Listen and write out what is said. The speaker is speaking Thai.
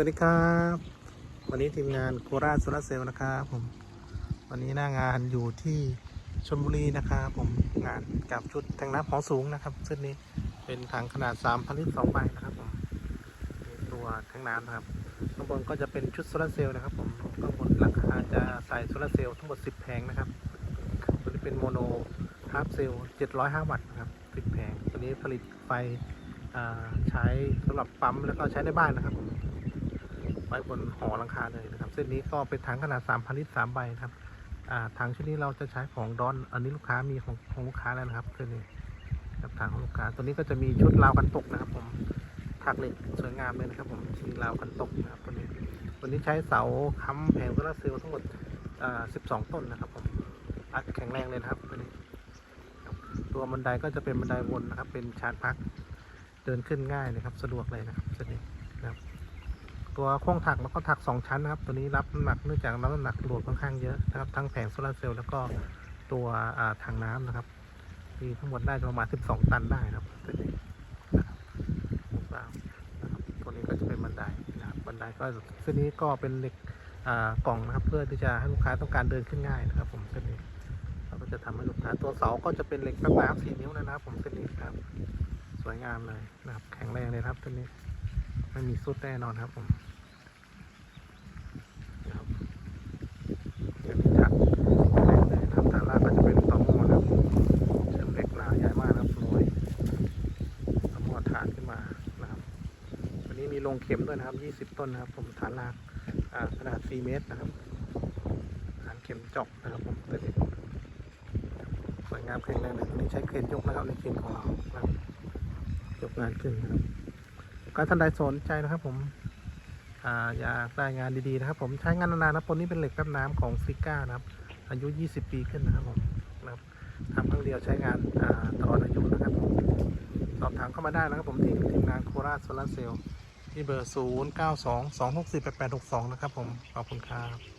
สวัสดีครับ วันนี้ทีมงานโคราชโซลาร์เซลล์นะครับผม วันนี้หน้างานอยู่ที่ชลบุรีนะครับผมงานกับชุดแทงน้ำของสูงนะครับเส้นนี้เป็นถังขนาด3,000ลิตร2ใบนะครับผมมีตัวแทงน้ำนะครับข้างบนก็จะเป็นชุดโซลาร์เซลล์นะครับผมข้างบนหลังคาจะใส่โซลาร์เซลล์ทั้งหมด 10 แผงนะครับตัวนี้เป็นโมโนฮาร์เซลล์705 วัตต์นะครับ10แผงตัวนี้ผลิตไฟใช้สำหรับปั๊มแล้วก็ใช้ในบ้านนะครับผม ไว้บนหอหลังคาเลยนะครับ เส้นนี้ก็เป็นถังขนาด 3,000 ลิตร3ใบนะครับอ่าถังชุดนี้เราจะใช้ของดอน อันนี้ลูกค้ามีของของลูกค้าแล้วนะครับเส้นนี้กับถังของลูกค้า ตัวนี้ก็จะมีชุดราวกันตกนะครับ ผมถักเหล็กสวยงามเลยนะครับ ผมมีราวกันตกนะครับตัวนี้ตัวนี้ใช้เสาค้ำแผงโซลาร์เซลทั้งหมดอ่า12 ต้นนะครับ ผมอัดแข็งแรงเลยนะครับตัวนี้ตัวบันไดก็จะเป็นบันไดวนนะครับ เป็นชานพักเดินขึ้นง่ายนะครับ สะดวกเลยนะครับเส้นนี้นะครับ ตัวโครงถักแล้วก็ถัก 2 ชั้นนะครับ ตัวนี้รับน้ำหนักเนื่องจากรับน้ำหนักโหลดค่อนข้างเยอะนะครับทั้งแผงโซลาร์เซลล์แล้วก็ตัวอ่าถังน้ำนะครับมีทั้งหมดได้ประมาณ 12 ตันได้นะครับตัวนี้นะครับตัวนี้ก็จะเป็นบันไดนะครับบันไดก็เส้นนี้ก็เป็นเหล็กอ่ากล่องนะครับ เพื่อที่จะให้ลูกค้าต้องการเดินขึ้นง่ายนะครับ ผมเส้นนี้เราก็จะทำให้ลูกค้าตัวเสาก็จะเป็นเหล็กแป๊บน้ำสี่นิ้วนะครับ ผมเส้นนี้ครับ สวยงามเลยนะครับ แข็งแรงเลยครับเส้นนี้ไม่มีสุดแน่นอนครับผม ครับเดี๋ยวนี้ถักแรงเลยนะครับฐานล่างก็จะเป็นต่อหม้อนะครับเชื่อมเหล็กหนาใหญ่มากนะครับรวยต่อหม้อฐานขึ้นมานะครับวันนี้มี ลงเข็มด้วยนะครับ 20 ต้นนะครับ ผมฐานล่างขนาด 4 เมตรนะครับฐานเข็มจาะนะครับผมตัวนี้สวยงามแข็งแรงเลยวันนี้ใช้เครนยกนะครับในเครนของเราครับยกงานขึ้นนะครับการท่านใดสนใจนะครับ ผมอ่าอยากได้งานดีๆนะครับ ผมใช้งานนานๆนะปนนี้เป็นเหล็กแป๊บน้ำของฟิก้านะครับ อายุ 20 ปีขึ้นนะครับผมนะครับทำครั้งเดียวใช้งานอ่าตลอดอายุนะครับผมสอบถามเข้ามาได้นะครับผมที่ทีมงานโคราชโซลาร์เซลล์ ที่เบอร์ 0 9 2 2 6 4 8 8 6 2 นะครับผม ขอบคุณครับ